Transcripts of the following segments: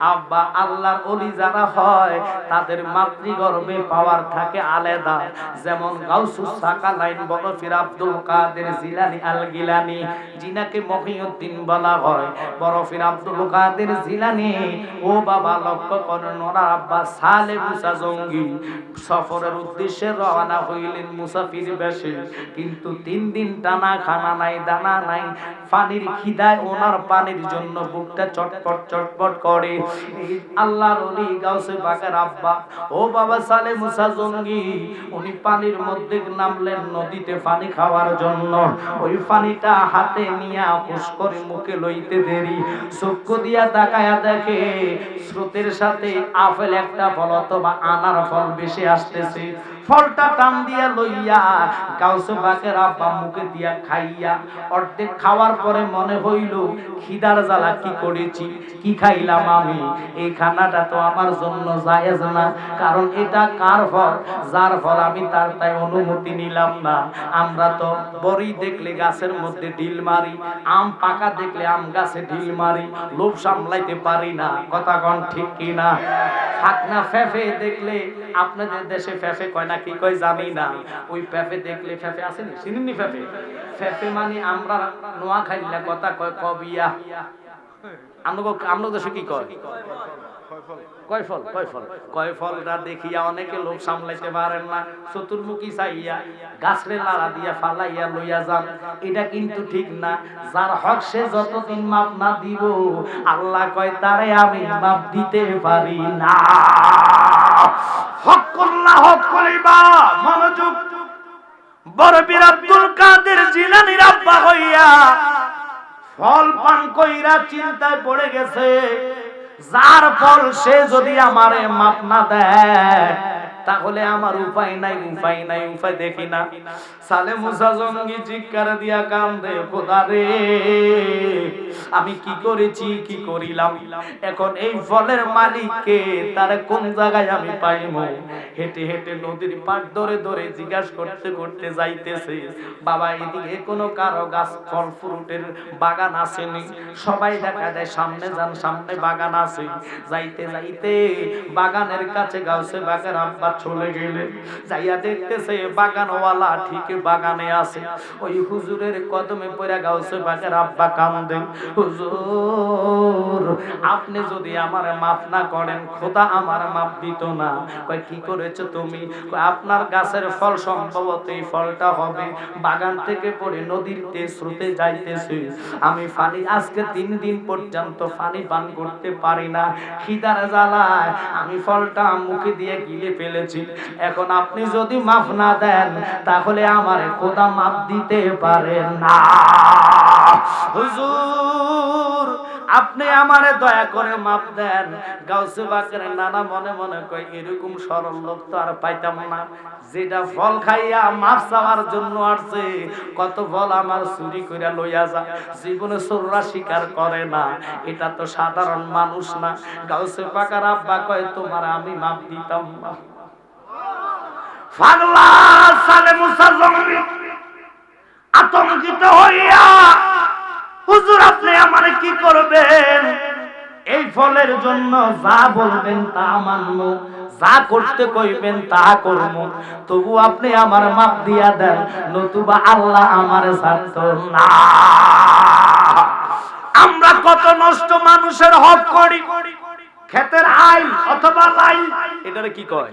আব্বা আল্লাহর অলি যারা হয়, তাদের মাতৃগর্ভে পাওয়ার থাকে আলাদা। যেমন আব্দুল কাদের জিলানি আল গিলানি জিনাকে মহিউদ্দিন বলা হয়। আব্দুল কাদের জিলানি, ও বাবা লক্ষ্য করেন ওরা আব্বা সালে মুসা জঙ্গি। সফরের উদ্দেশ্যে রওনা হইলেন মুসাফির বেশে। কিন্তু তিন দিন টানা খানা নাই, দানা নাই, পানির খিদায় ওনার পানির জন্য বুকটা চটপট চটপট করে। আল্লাহর অলি গাউসে বাগের আব্বা। ও বাবা সালে মুসা জঙ্গি, উনি পানির মধ্যে নামলেন নদীতে পানি খাওয়ার জন্য। ওই পানিটা হাতে নিয়ে আপুস করে মুখে লইতে দেরি। চক্ষু দিয়া তাকায়া দেখে স্রোতের সাথে আপেল একটা ফল অথবা আনার ফল বেশি আসতেছে। ফলটা টান দিয়া লইয়া গাউসে বাকের আব্বা মুখে দিয়া খাইয়া অর্ধেক খাওয়ার পরে মনে হইল, খিদার জ্বালা কি করেছি, কি খাইলাম আমি? এই খানাটা তো আমার জন্য জায়েজ না, কারণ এটা কার ফল? যার ফল আমি তার তাই অনুমতি নিলাম না। আমরা তো বড়ি দেখলে গাছের মধ্যে ঢিল মারি, আম পাকা দেখলে আম গাছে ঢিল মারি, লোভ সামলাইতে পারি না। কথা কন ঠিক কি না ফাকনা ফেফে দেখলে আপনাদের দেশে ফেফে কয় না, কি কয় জানি না। ওই ফেফে দেখলে ফেফে আসেনি চিনিনি ফেফে? ফেফে মানে আমরা নোয়া খাইলা কথা কয় কবিয়া। আমরা আমরা দেশে কি কয়? আল্লাহ কয়, তারে আমি মাপ দিতে পারি না। হইয়া ফল পান কইরা চিন্তায় পড়ে গেছে। যার ফল সে যদি আমারে মাপ না দেয় তাহলে আমার উপায় নাই উপায় নাই, উপায় দেখি না। সালে মুসা জঙ্গি চিৎকার দিয়া কান্দে খোদা রে, আমি কি করেছি, কি করিলাম? এখন এই ফলের মালিককে তার কোন জায়গায় আমি পাইব? হেঁটে হেঁটে নদীর পাড় ধরে ধরে জিজ্ঞাসা করতে করতে যাইতেছে, বাবা, এদিকে কোনো কারও গাছ, ফল, ফ্রুটের বাগান আসেনি? সবাই দেখা যায়, সামনে যান, সামনে বাগান আছে। যাইতে যাইতে বাগানের কাছে গাছে বাগান আব্বা চলে গেলে, যাইয়া দেখতেছে বাগানওয়ালা ঠিক বাগানে আছে। ওই হুজুরের কদমে পড়া গাছে বাগান আব্বা কান্দে, হুজুর, আপনি যদি আমার মাফ না করেন, খোদা আমার মাপ দিত না। কয়, কি করেছ তুমি? আপনার গাছের ফল সম্ভবত এই ফলটা হবে। বাগান থেকে পড়ে নদীর তে স্রোতে যাইতেছে। আমি পানি, আজকে তিন দিন পর্যন্ত পানি পান করতে পারি না। খিদার জ্বালায় আমি ফলটা মুখে দিয়ে গিলে ফেলেছি এখন আপনি যদি মাফ না দেন, তাহলে আমার খোদা মাপ দিতে পারে না। হুজুর, আপনি আমারে দয়া করে মাপ দেন। গাউসে বাকের নানা মনে মনে কয়, এরকম সরল লোক তো আর পাইতাম না। যেটা ফল খাইয়া মাপ চাওয়ার জন্য আসছে, কত ফল আমার চুরি করে লইয়া যা জীবনে চোররা স্বীকার করে না। এটা তো সাধারণ মানুষ না। গাউসে পাকার আব্বা কয়, তোমার আমি মাপ দিতাম না। আতঙ্কিত হইয়া, হুজুর, আপনি আমারে কি করবেন? এই ফলের জন্য যা বলবেন তা মানবো, যা করতে কইবেন তা করব। তবু আপনি আমার মাপ দিয়া দেন, নতুবা আল্লাহ আমার ছাড়ত না। আমরা কত নষ্ট মানুষের হক করি, ক্ষেতের আইল অথবা লাইল, এটারে কি কয়?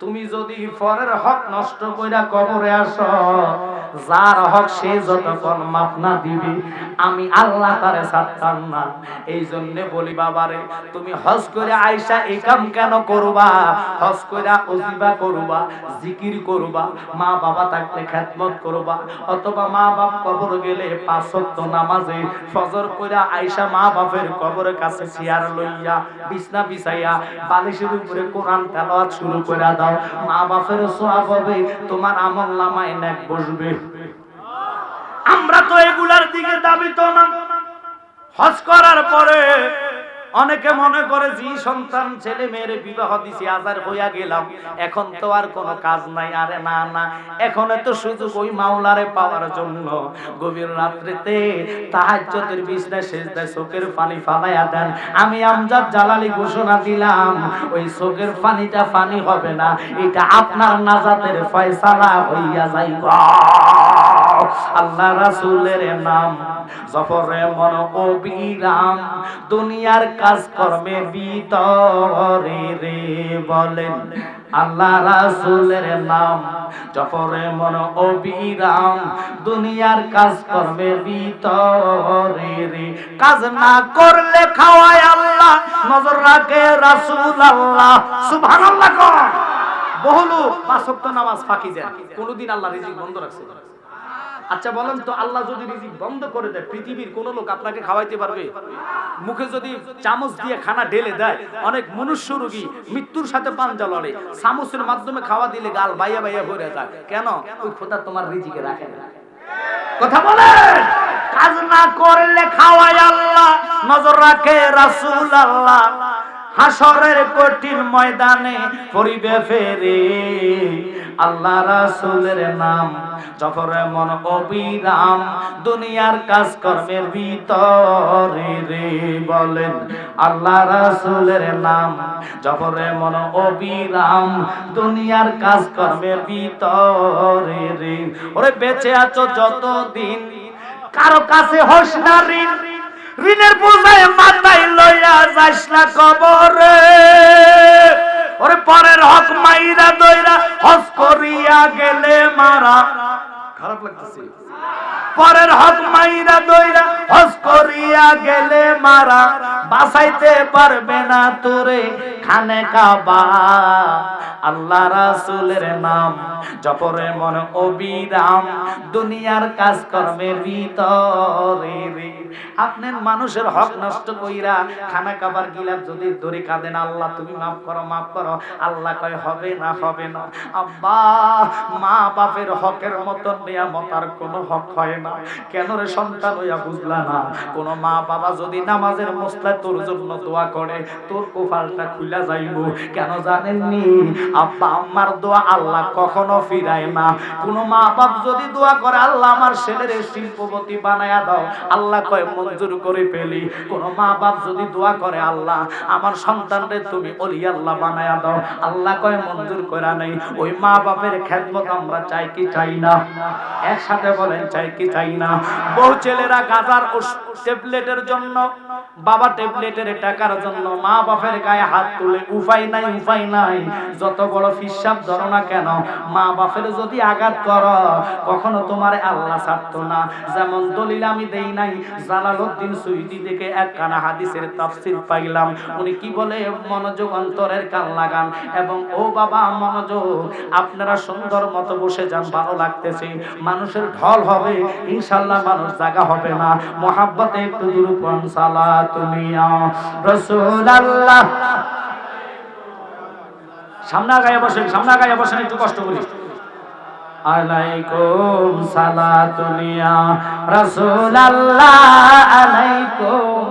তুমি যদি পরের হক নষ্ট কইরা কবরে আসো যার হক সে যতক্ষণ মাপ না দিবে, আমি আল্লাহ তারে ছাড়তাম না। এই জন্য বলি, বাবারে, তুমি হজ করে আয়সা এই কাম কেন করবা? হজ করে অজিবা করবা, জিকির করবা, মা বাবা থাকলে খেদমত করবা, অথবা মা বাপ কবর গেলে পাঁচ নামাজে ফজর কইরা আয়সা মা বাপের কবরের কাছে চেয়ার লইয়া বিছনা বিছাইয়া বালিশের উপরে কোরআন তেলাওয়াত শুরু করে দাও। মা বাপের সওয়াব হবে, তোমার আমল নামায় নেক বসবে। আমরা তো এগুলার দিকে দাবি তো না। হজ করার পরে অনেকে মনে করে যে সন্তান, ছেলে মেয়ের বিবাহ দিছি, আজার হইয়া গেলাম। এখন তো আর কোনো কাজ নাই। আরে না না। এখন তো সুযোগ ওই মাওলারে পাওয়ার জন্য গভীর রাত্রিতে তাহাজ্জুদের বিছনায় সেজদায় চোখের পানি ফালাইয়া দেন। আমি আমজাদ জালালি ঘোষণা দিলাম, ওই চোখের পানিটা পানি হবে না। এটা আপনার নাজাতের ফয়সালা হইয়া যাইবা। আল্লাহ রাসূলের নাম, জফরে মন অবিরাম, দুনিয়ার কাজ কর্মে ভিতরে রে বলেন। আল্লাহ রাসূলের নাম, জফরে মন অবিরাম, দুনিয়ার কাজ কর্মে ভিতরে রে। কাজ না করলে খাওয়ায় আল্লাহ, নজর রাখে রাসূল আল্লাহ। সুবহানাল্লাহ কর। বহুলু পাঁচ নামাজ ফাঁকি যায় কোনোদিন আল্লাহ রিজিক বন্ধ রাখছে আচ্ছা বলেন তো, আল্লাহ যদি রিজিক বন্ধ করে দেয়, পৃথিবীর কোন লোক আপনাকে খাওয়াইতে পারবে? মুখে যদি চামচ দিয়ে খানা ঢেলে দেয়, অনেক মনুষ্য রোগী মৃত্যুর সাথে পাঞ্জা লড়ে, চামচের মাধ্যমে খাওয়া দিলে গাল বাইয়া বাইয়া ভরে যায়। কেন? ওই খোদা তোমার রিজিকে রাখে না। কথা বলে কাজ না করলে খাওয়াই আল্লাহ, নজর রাখে রাসূল আল্লাহ। হাসরের কঠিন ময়দানে পরিবে ফেরে। আল্লাহ রাসূলের নাম জফরে মন অবিরাম দুনিয়ার কাজ কর্মের ভিতরে রে বলেন, আল্লাহ রাসুলের নাম জফরে মন অবিরাম দুনিয়ার কাজ কর্মের ভিতরে রে। ওরে বেঁচে আছো যতদিন, কারও কাছে হোস ঋণ। ঋণের বোঝায় মাথায় লইয়া যাস না কবরে। ওরে পরের হক মাইরা দইরা হস করিয়া গেলে মারা। খারাপ লাগতেছে। পরের হক মাইরা দইরা হস করিয়া গেলে মারা, বাঁচাইতে পারবে না তোরে খানে কাবা। আল্লাহ রাসূলের নাম জপরে মন অবিরাম, দুনিয়ার কাজ কর্মের ভিতরে রে। আপনার মানুষের হক নষ্ট কইরা খানা কাবার গিলাপ যদি ধরে কাঁদেন, আল্লাহ তুমি মাফ করো মাফ করো। আল্লাহ কয়, হবে না হবে না। আব্বা মা বাপের হকের মতন করে আল্লাহ কখনো ফিরায় না। কোন মা বাপ যদি দোয়া করে, আল্লাহ আমার ছেলের শিল্পপতি বানায়া দাও। আল্লাহ কয়, মঞ্জুর করে ফেলি। কোন মা বাপ যদি দোয়া করে, আল্লাহ আমার সন্তানরে তুমি অলি আল্লাহ বানায়া দাও। আল্লাহ কয়, মঞ্জুর করা নেই। ওই মা বাপের খেদমত আমরা চাই কি চাই না? একসাথে বলেন, চাই কি চাই না? বহু ছেলেরা গাজার ট্যাবলেটের জন্য, বাবা ট্যাবলেটের টাকার জন্য মা বাপের গায়ে হাত তুলে উপায় নাই উপায় নাই। যত বড় ফিসাব ধরো না কেন, মা বাপের যদি আঘাত কর, কখনো তোমার আল্লাহ ছাড়তো না। যেমন দলিল আমি দেই নাই, জালালউদ্দিন সুইদি থেকে এক কানা হাদিসের তাফসীর পাইলাম। উনি কি বলে, মনোযোগ অন্তরের কান লাগান। এবং ও বাবা, মনোযোগ, আপনারা সুন্দর মতো বসে যান, ভালো লাগতেছে। মানুষের ঢল হবে ইনশাল্লাহ মানুষ জায়গা হবে না। মোহাব্বতে একটু সালা তুমি বসেন বসেন, একটু কষ্ট করি। আলাইকুম আলাইকুম।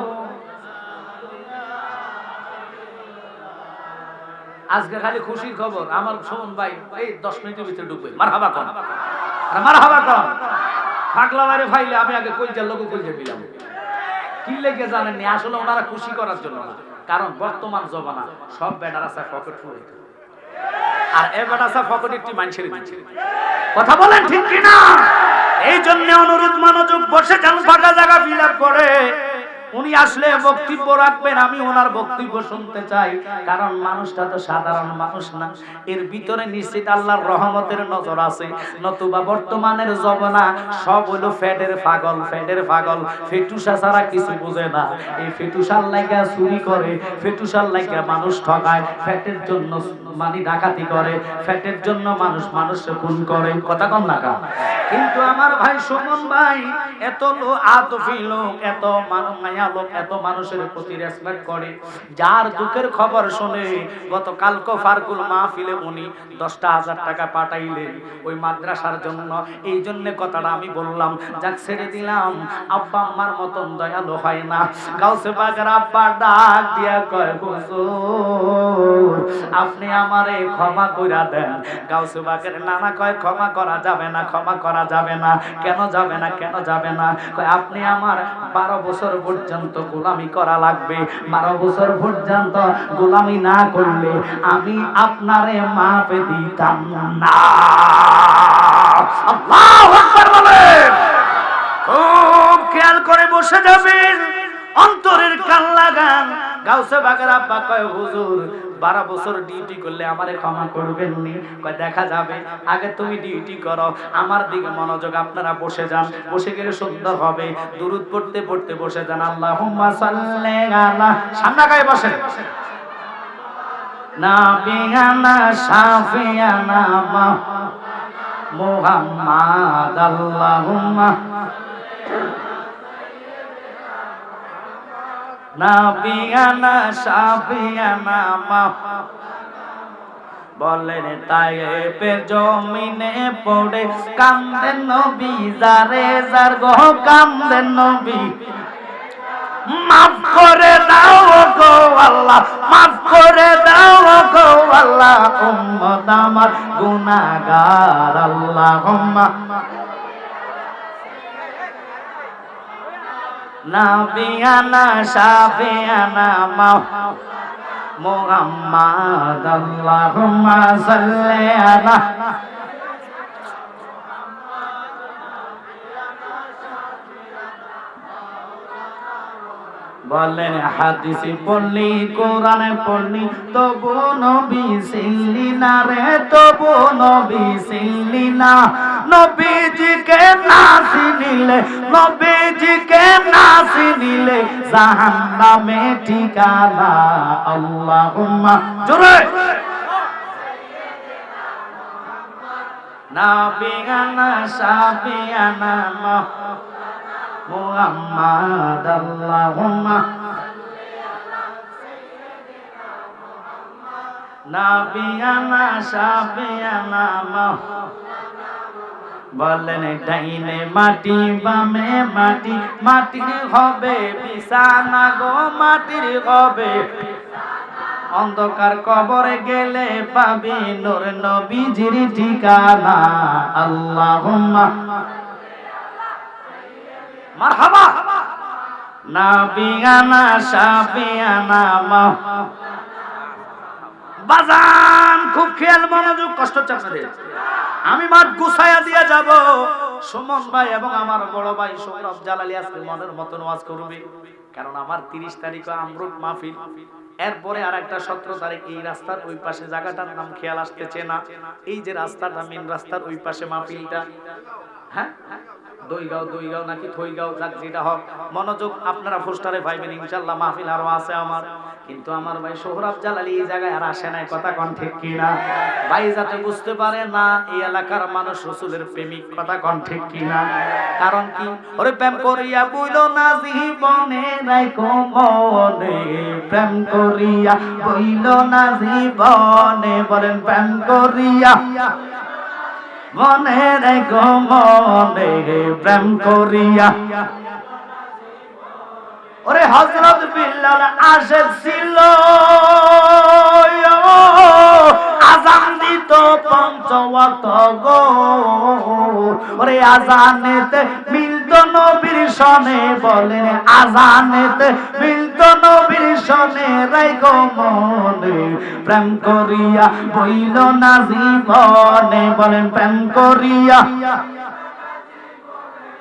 আজকে খালি খুশির খবর, আমার শোন ভাই, এই দশ মিনিটের ভিতরে ঢুকবে। মারহাবা কন কি লেগে আসলে ওনারা খুশি করার জন্য কারণ বর্তমান সব ব্যাটার আছে আর পকেট একটি কথা বলেন ঠিক কিনা? এই জন্য অনুরোধ, মনোযোগ, বসে কেন ফাঁকা জায়গা ফিল আপ করে। উনি আসলে বক্তব্য রাখবেন, আমি ওনার বক্তব্য শুনতে চাই। কারণ মানুষটা তো সাধারণ মানুষ না। এর ভিতরে নিশ্চিত আল্লাহর রহমতের নজর আছে। নতুবা বর্তমানের জবনা সব হলো ফ্যাটের পাগল ফ্যাটের পাগল। ফেটুসা ছাড়া কিছু বুঝে না। এই ফেটুসার লাইগা চুরি করে, ফেটুসার লাইগা মানুষ ঠকায় ফ্যাটের জন্য মানি ডাকাতি করে, ফ্যাটের জন্য মানুষ মানুষকে খুন করে। কথা কম না কিন্তু আমার ভাই সুমন ভাই, এত আতফি লোক, এত মানুষ মায়া লোক এত মানুষের প্রতি রেসপেক্ট করে। যার দুঃখের খবর শুনে গত কালকো ফারকুল উনি দশটা হাজার টাকা পাঠাইলেন ওই মাদ্রাসার জন্য। এই কথাটা আমি বললাম, যাক ছেড়ে দিলাম, আব্বা মতন হয় না। গাউসে আব্বা ডাক দিয়া কয়, হুজুর, আপনি আমারে ক্ষমা কইরা দেন। গাউসে বাগের নানা কয়, ক্ষমা করা যাবে না, ক্ষমা করা যাবে না। কেন যাবে না, কেন যাবে না? কয়, আপনি আমার বারো বছর পর্যন্ত গোলামি করা লাগবে। বারো বছর পর্যন্ত গোলামি না করলে আমি আপনারে মাপে দিতাম না। খুব খেয়াল করে বসে যাবেন। অন্তরের কান লাগান। গাউসে বাগের আব্বা কয়, হুজুর, বারো বছর ডিউটি করলে আমারে ক্ষমা করবেন নি? কয়, দেখা যাবে। আগে তুমি ডিউটি করো। আমার দিকে মনোযোগ আপনারা বসে যান। বসে গেলে সুন্দর হবে। দুরুদ পড়তে পড়তে বসে যান। আল্লাহুম্মা সাল্লি আলা সামনে গায়ে বসেন। নাবিয়ানা শাফিয়ানা মা মুহাম্মাদ, আল্লাহুম্মা নাবিয়ানা শাফিয়ানা মা। বলেন তাইপের জমিনে পড়ে কান্দেন নবী, যারে যার গো কান্দেন নবী। মাফ করে দাও গো আল্লাহ, মাফ করে দাও গো আল্লাহ, উম্মত আমার গুনাহগার, আল্লাহুম্মা। নাবিয়ানা শাফিয়ানা মা মুহাম্মাদ আল্লাহুম্মা সাল্লি আলা বলেন হাদিসে পড়লি, কোরআনে পড়লি, তবু নবী সিল্লি না রে, তবু নবী সিল্লি না। নবীজিকে না চিনিলে, নবীজিকে না চিনিলে জাহান্নামে ঠিকানা আল্লাহুম্মা। জোরে! নাবিয়ানা মা মুহাম্মাদ আল্লাহুম্মা। নাবিয়ানা শাফিয়ানা মা বলেন, ডাইনে মাটি, বামে মাটি, মাটির হবে বিছানা গো, মাটির হবে অন্ধকার কবরে গেলে পাবি নূর নবীজির ঠিকানা। আল্লাহুম্মা মারহাবা। নাবিয়ানা শাফিয়ানা মা বাজান, খুব খেয়াল, মনোযোগ, কষ্ট হচ্ছে আমি মাঠ গুছাইয়া দিয়ে যাব। সুমন ভাই এবং আমার বড় ভাই সৌরভ জালালি আজকে মনের মতন ওয়াজ করবে। কারণ আমার তিরিশ তারিখে আমরুট মাহফিল। এরপরে আর একটা সতেরো তারিখ এই রাস্তার ওই পাশে জায়গাটার নাম খেয়াল আসতেছে না। এই যে রাস্তাটা মেন রাস্তার ওই পাশে মাহফিলটা। হ্যাঁ? দইগাঁও দইগাঁও নাকি থইগাঁও, যাক যেটা হোক। মনোযোগ আপনারা পোস্টারে পাইবেন, ইনশাল্লাহ মাহফিল আরও আছে আমার। কিন্তু আমার ভাই সোহরাব জালালি এই জায়গায় আর আসে নাই, কথা কন ঠিক কিনা? ভাই যাতে বুঝতে পারে না, এই এলাকার মানুষ রসুলের প্রেমিক, কথা কন ঠিক কিনা? কারণ কি? ওরে প্রেম করিয়া বইল না জীবনে রাইকো মনে, প্রেম করিয়া বইল না জীবনে, বলেন প্রেম করিয়া মনে রেখো মনে, প্রেম করিয়া ওরে হজরত বিল্লাল ছিল। আজান দিত পঞ্চওয়াক্ত গো। ওরে আজানেতে মিলত নবীর সনে বলেন, আজানেতে মিলত নবীর সনে রাইগো মনে। প্রেম করিয়া বইল না জীবনে, বলেন প্রেম করিয়া।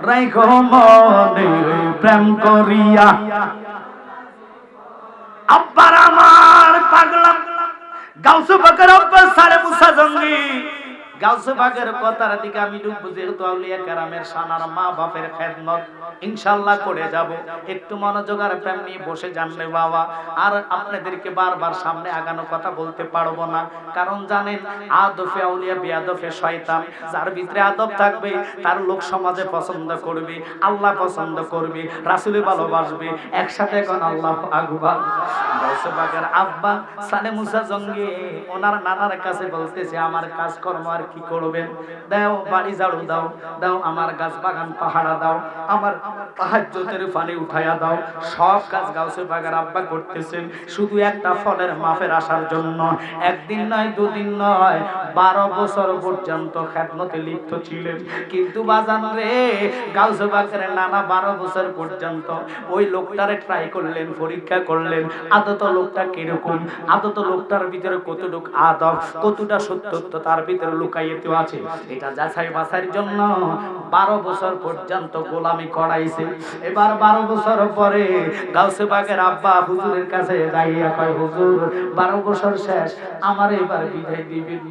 রাইখো মনে প্রেম করিয়া। আব্বার আমার পাগলাম গাউসু বকর আব্বা সারে মুসা জঙ্গি। কথার দিকে আমি যেহেতু আউলিয়া সানার মা বাপের খেদমত ইনশাল্লাহ করে যাব। একটু মনোযোগ আর প্রেম নিয়ে বসে জানলে বাবা। আর আপনাদেরকে বারবার সামনে আগানো কথা বলতে পারব না। কারণ জানেন, আদফে আউলিয়া বিয়াদফে শয়তান। যার ভিতরে আদব থাকবে, তার লোক সমাজে পছন্দ করবে, আল্লাহ পছন্দ করবে, রাসুলে ভালোবাসবে। একসাথে এখন আল্লাহ আগুবাল গাউসবাগের শুধু একটা ফলের মাফের আসার জন্য। একদিন নয়, দুদিন নয়, বারো বছর পর্যন্ত খেদমতে লিপ্ত ছিলেন। কিন্তু বাজান রে, গাউসে বাগের নানা বারো বছর পর্যন্ত ওই লোকটারে ট্রাই করলেন, পরীক্ষা করলেন, আদত লোকটা কীরকম? আদত লোকটার ভিতরে কতটুক আদব কতটা সত্যত্ব তার ভিতরে লুকাইতে আছে? এটা যাচাই বাছাইয়ের জন্য বারো বছর পর্যন্ত গোলামি করাইছে। এবার বারো বছর পরে গাউসে বাগের আব্বা হুজুরের কাছে যাইয়া কয় হুজুর বারো বছর শেষ আমার এবার বিদায় দিবেন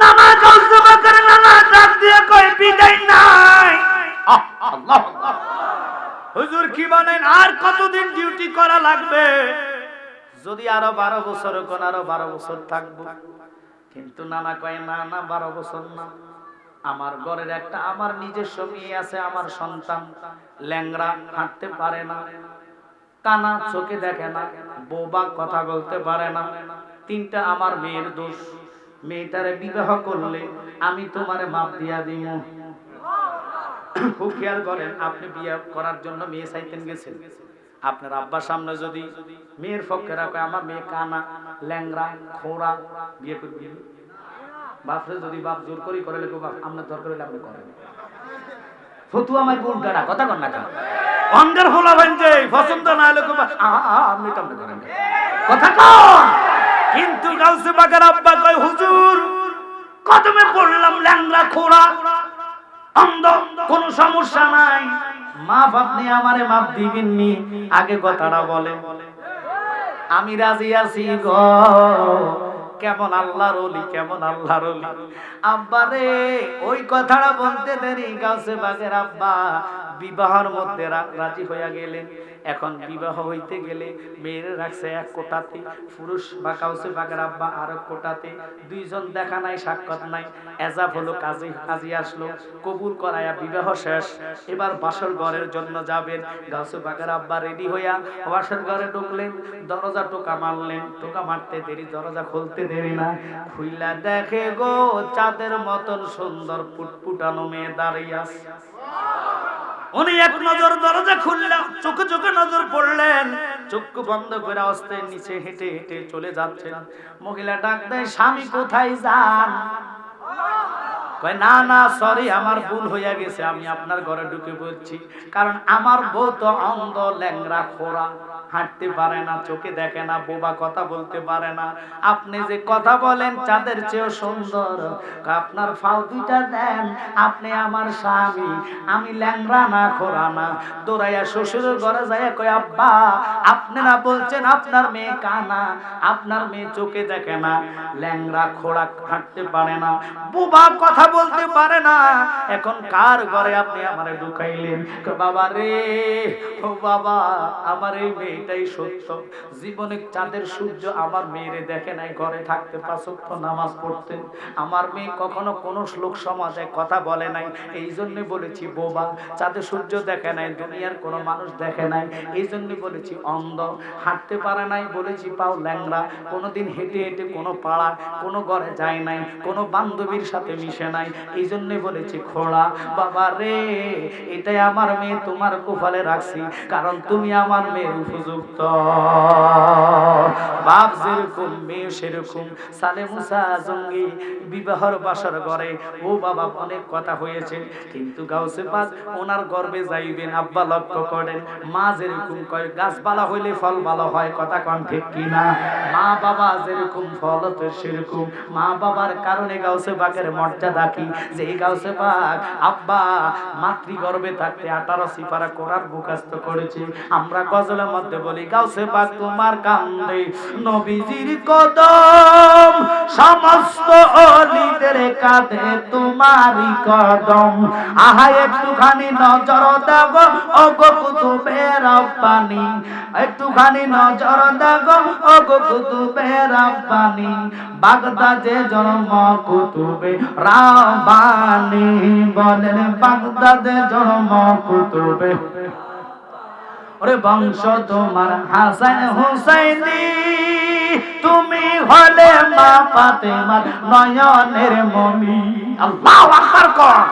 নানা গাউসে বাগের নানা ডাক দিয়ে কয় বিদায় নাই। আল্লাহ আল্লাহ। হুজুর কি বলেন? আর কতদিন ডিউটি করা লাগবে? যদি আরও বারো বছর কোন আরও বারো বছর থাকব। কিন্তু নানা কয়, না না, বারো বছর না। আমার ঘরের একটা, আমার নিজস্ব মেয়ে আছে, আমার সন্তান। ল্যাংরা হাঁটতে পারে না। কানা চোখে দেখে না। বোবা কথা বলতে পারে না। তিনটা আমার মেয়ের দোষ। মেয়েটারে বিবাহ করলে আমি তোমারে মাপ দিয়া দিব খুব খেয়াল করেন, আপনি বিয়ে করার জন্য মেয়ে চাইতেন গেছেন। আপনার আব্বার সামনে যদি মেয়ের পক্ষে রাখে আমার মেয়ে কানা ল্যাংরা খোড়া, বিয়ে করবি বাপরে, যদি বাপ জোর করি করে, লেখো, বাপ, আপনার দরকার হলে আপনি করেন কথা কিন্তু গাউসে বাগার আব্বা কয়, হুজুর, কদমে পড়লাম ল্যাংরা খোড়া অন্ধ কোন সমস্যা নাই। মাপ আপনি আমারে মাপ দিবেন নি। আগে কথাটা বলে আমি রাজি আছি গ। কেমন আল্লাহর অলি কেমন আল্লাহর আব্বা রে, ওই কথাটা বলতে দেরি। গাছে বাগের আব্বা বিবাহর মধ্যে রাজি হইয়া গেলেন। এখন বিবাহ হইতে গেলে মেয়ের রাখছে এক কোটাতে, পুরুষ বা কাউসে বাগের আব্বা আর এক কোটাতে। দুইজন দেখা নাই, সাক্ষাৎ নাই। এজাব হলো কাজে কাজে আসলো, কবুল করায়া বিবাহ শেষ। এবার বাসর ঘরের জন্য যাবেন। গাউসে বাগের আব্বা রেডি হইয়া বাসর ঘরে ঢুকলেন, দরজা টোকা মারলেন। টোকা মারতে দেরি, দরজা খুলতে দেরি না। খুইলা দেখে গো, চাঁদের মতন সুন্দর পুটপুটানো মেয়ে দাঁড়িয়ে আছে। উনি এক নজর দরজা খুললেন, চোখে চোখে নজর পড়লেন। চোখ বন্ধ করে অস্তে নিচে হেঁটে হেঁটে চলে যাচ্ছেন। মহিলা ডাক দেয়, স্বামী কোথায় যান? না না সরি আমার ভুল হইয়া গেছে, আমি আপনার ঘরে ঢুকে বলছি কারণ আমার বউ তো অন্ধ ল্যাংরা খোরা হাঁটতে পারে না, চোখে দেখে না, বোবা কথা বলতে পারে না। আপনি যে কথা বলেন, চাঁদের চেয়েও সুন্দর। আপনার দুইটা দেন, আপনি আমার স্বামী, আমি ল্যাংরা না খোরা না। দৌড়াইয়া শ্বশুরের ঘরে যায় কয়, আব্বা, আপনি না বলছেন আপনার মেয়ে কানা, আপনার মেয়ে চোখে দেখে না। ল্যাংরা খোড়া হাঁটতে পারে না, বোবা কথা বলতে পারে না। এখন কার ঘরে আপনি আমারে ঢুকাইলেন? বাবা রে, ও বাবা, আমার এই মেয়েটাই সত্য। জীবনে চাঁদের সূর্য আমার মেয়েরে দেখে নাই, ঘরে থাকতে পাঁচক্য নামাজ পড়তেন আমার মেয়ে কখনো কোনো শ্লোক সমাজে কথা বলে নাই। এই জন্য বলেছি, বোবা চাঁদের সূর্য দেখে নাই, দুনিয়ার কোনো মানুষ দেখে নাই। এই জন্য বলেছি, অন্ধ, হাঁটতে পারে নাই বলেছি, পাও ল্যাংড়া। কোনোদিন হেঁটে হেঁটে কোনো পাড়া, কোনো ঘরে যায় নাই, কোনো বান্ধবীর সাথে মিশে নাই। এই জন্য বলেছি, খোড়া, বাবা রে, এটাই আমার মেয়ে, তোমার কোফালে রাখছি। কারণ তুমি আমার মেয়ের উপযুক্ত বাপ যেরকম, মেয়ে সেরকম। সালে মুসা জঙ্গি বিবাহর বাসর ঘরে ও বাবা অনেক কথা হয়েছে। কিন্তু গাউসে পাক ওনার গর্বে যাইবেন, আব্বা লক্ষ্য করেন, মা যেরকম কয়, গাছপালা হইলে ফল ভালো হয়, কথা কন ঠিক কিনা? মা বাবা যেরকম, ফল তো সেরকম। মা বাবার কারণে গাউসে পাকের মর্যাদা কি? যে গাউসে পাক আব্বা মাতৃগর্ভে থাকতে আঠারো সিপারা করার মুখস্থ করেছে। আমরা গজলের মধ্যে বলি গাউসে পাক তোমার কান্দে নবীজির কদম, সমস্ত অলিদের কাঁধে তোমারই কদম। আহা, একটুখানি নজর দেব ও গো কুতুবে রব্বানি একটুখানি নজর দেব ও গো কুতুবে রব্বানি বাগদাদে জন্ম কুতুবে রাব্বানি। বলেন, বাগদাদে জন্ম কুতুবে ওরে বংশ তোমার হাসান হুসাইনি। তুমি হলে মা ফাতেমার নয়নের মমি। আল্লাহু আকবার। কর